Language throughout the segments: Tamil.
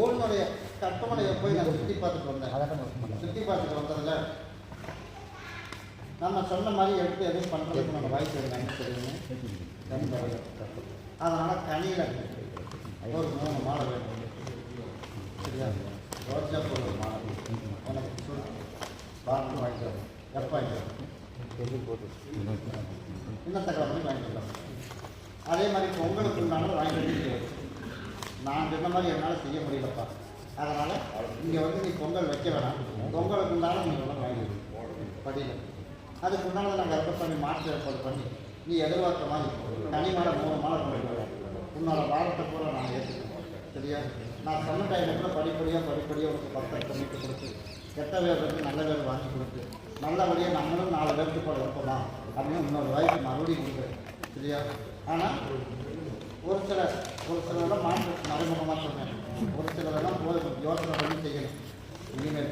ஊருனுடைய கட்டுமனையை போய் நான் சுற்றி பார்த்துட்டு வந்தேன். சுற்றி பார்த்துட்டு வந்ததில் நம்ம சொன்ன மாதிரி எடுத்து எதுவும் பண்ணுறதுக்கு நம்ம வாய்ப்பு இருந்தாங்க தெரியுங்க கண் கனியில் ஒரு மூணு மாலை வேணும். சரியா? ரோஜா பூ ஒரு மாலை. எனக்கு சொல்லு பாருங்க வாங்கிக்கலாம் எப்போ வாங்கிக்கலாம் இன்னத்த கிழமை வாங்கிக்கலாம் அதே மாதிரி பொங்கலுக்கு உண்டானது வாங்கிட்டு நான் சொன்ன மாதிரி என்னால் செய்ய முடியலப்பா. அதனால் இங்கே வந்து நீ பொங்கல் வைக்க வேணாம். பொங்கலுக்கு உண்டான நீங்கள் ஒன்று வாங்கி படியில். அதுக்கு உண்டானதை நான் பண்ணி மாற்று ஏற்பாடு பண்ணி நீ எதிர்பார்த்த மாதிரி தனி மாலை மூணு மாலை கொண்டு வர உன்னோட வாரத்தை கூட நான் ஏற்றுக்கணும் சரியா? நான் சொன்ன டைமுக்குள்ள படிப்படியாக படிப்படியாக உனக்கு பர்ஃபெக்ட் பண்ணிட்டு கொடுத்து கெட்ட வேருக்கு நல்ல வேர் வாங்கி கொடுத்து நல்லபடியாக நம்மளும் நாலு பேருக்கு போட வைப்போமா? அப்படின்னு இன்னொரு வாய்ப்பு மறுபடியும் கொடுக்குறேன். சரியா? ஆனால் ஒரு சில ஒரு சிலரெல்லாம் மாற்று மறைமுகமாக சொன்னேன் ஒரு சிலரெல்லாம் போதும். யோசனை பண்ணி செய்யணும். இனிமேல்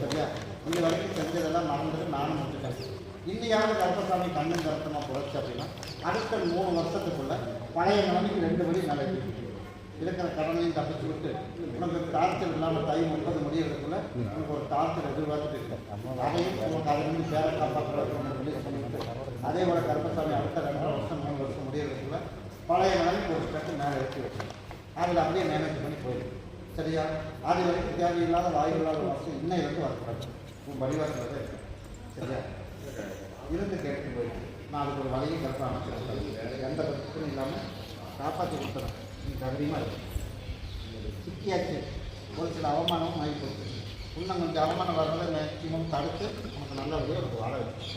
சரியா? இது வரைக்கும் செஞ்சதெல்லாம் மறந்துட்டு நானும் விட்டுட்டேன் இன்னையாவது கருப்பசாமி கண்ணும் கருத்தமாக போச்சு அப்படின்னா அடுத்த மூணு வருஷத்துக்குள்ள பழைய நிலைமைக்கு ரெண்டு வழி நடக்கு இருக்கிற கடனையும் தப்பிச்சு விட்டு உனக்கு டார்ச்சர் இல்லாமல் தை முப்பது முடியறதுக்குள்ள உனக்கு ஒரு டார்ச்சர் எதிர்பார்த்துட்டு இருக்கேன் அதையும் உனக்கு அதிலிருந்து சேர காப்பாற்றுறதுக்கு ரிலீஸ் பண்ணிவிட்டு அதே போல கருப்பசாமி அடுத்த ரெண்டரை வருஷம் மூணு வருஷம் முடியறதுக்குள்ள பழைய நிலைமைக்கு ஒரு ஸ்டெப்பு மேலே எடுத்து வச்சு அதில் அப்படியே மேனேஜ் பண்ணி போயிடும். சரியா? அது வரைக்கும் தேவையில்லாத வாயு இல்லாத இன்னும் இருந்து வரக்கூடாது. உன் வழிவாசல் இருக்கு சரியா? இருந்து கேட்டு போயிடும் நான் அதுக்கு ஒரு வழியும் கருத்து அமைச்சிருக்கேன். எந்த பிரச்சனையும் இல்லாமல் காப்பாற்றி கொடுத்துறேன். நீ தைரியமாக இருக்கு சிக்கியாச்சு. ஒரு சில அவமானமும் ஆகி போச்சு. இன்னும் கொஞ்சம் அவமானம் வர்றதை மேக்சிமம் தடுத்து நமக்கு நல்லபடியாக ஒரு வாழ வச்சு